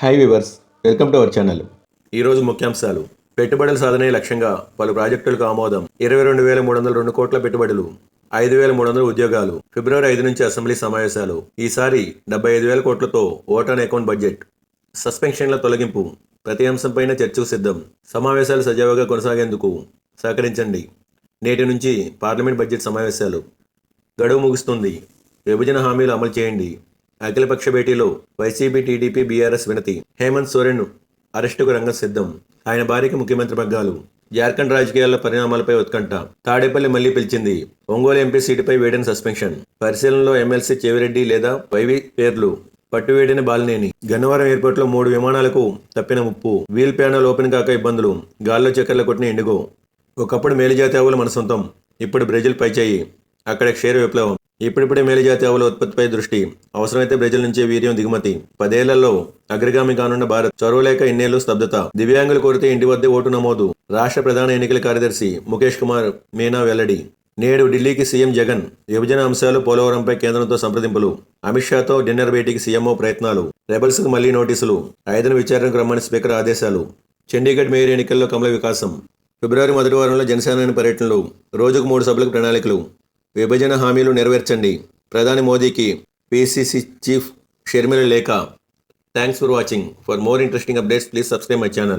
Hi viewers welcome to our channel ఈరోజు ముఖ్యాంశాలు. పెట్టుబడుల సాధనే లక్ష్యంగా పలు ప్రాజెక్టులకు ఆమోదం. ఇరవై రెండు వేల మూడు వందల రెండు కోట్ల పెట్టుబడులు ఐదు వేల మూడు వందల ఉద్యోగాలు ఫిబ్రవరి ఐదు నుంచి అసెంబ్లీ సమావేశాలు ఈసారి డెబ్బై ఐదు వేల కోట్లతో ఓటాన్ అకౌంట్ బడ్జెట్. సస్పెన్షన్ల తొలగింపు ప్రతి అంశంపైన చర్చకు సిద్ధం. సమావేశాలు సజావుగా కొనసాగేందుకు సహకరించండి. నేటి నుంచి పార్లమెంట్ బడ్జెట్ సమావేశాలు గడువు ముగుస్తుంది. విభజన హామీలు అమలు చేయండి. అఖిలపక్ష భేటీలో వైసీపీ టీడీపీ బీఆర్ఎస్ వినతి. హేమంత్ సోరెన్ అరెస్టుకు రంగం సిద్ధం. ఆయన భార్యకి ముఖ్యమంత్రి పగ్గాలు. జార్ఖండ్ రాజకీయాల్లో పరిణామాలపై ఉత్కంఠ. తాడేపల్లి మళ్ళీ పిలిచింది. ఒంగోలు ఎంపీ సీటుపై వేడిన సస్పెన్షన్. పరిశీలనలో ఎమ్మెల్సీ చెవిరెడ్డి లేదా వైవి పేర్లు. పట్టువేడిన బాలినేని. గన్నవరం ఎయిర్పోర్ట్లో మూడు విమానాలకు తప్పిన ముప్పు. వీల్ ప్యానల్ ఓపెన్ కాక ఇబ్బందులు. గాల్లో చక్కర్లు కొట్టిన ఇండిగో. ఒకప్పుడు మేలుజాతి ఆవులు మన సొంతం. ఇప్పుడు బ్రెజిల్ పైచేయి. అక్కడ క్షీర విప్లవం. ఇప్పుడిప్పుడే మేలుజాతి ఆవుల ఉత్పత్తిపై దృష్టి. అవసరమైతే బ్రెజిల్ నుంచే వీర్యం దిగుమతి. పదేళ్ళలో అగ్రగామి కానున్న భారత్ చొరవలేక ఇన్నేళ్ళు స్తబ్దత దివ్యాంగులు కోరితే ఇంటి వద్దే ఓటు నమోదు. రాష్ట్ర ప్రధాన ఎన్నికల కార్యదర్శి ముఖేష్ కుమార్ మీనా వెల్లడి. నేడు ఢిల్లీకి సీఎం జగన్ విభజన అంశాలు పోలవరంపై కేంద్రంతో సంప్రదింపులు. అమిత్ షాతో డిన్నర్ భేటీకి సీఎంఓ ప్రయత్నాలు. రెబల్స్కు మళ్ళీ నోటీసులు. ఐదున విచారణకు రమ్మని స్పీకర్ ఆదేశాలు. చండీగఢ్ మేయర్ ఎన్నికల్లో కమల వికాసం. ఫిబ్రవరి మొదటి వారంలో జనసేన పర్యటనలు. రోజుకు మూడు సభలకు ప్రణాళికలు. విభజన హామీలు నెరవేర్చండి. ప్రధాని మోదీకి పిసిసి చీఫ్ షర్మిల లేఖ. Thanks for watching. For more interesting updates please subscribe my channel.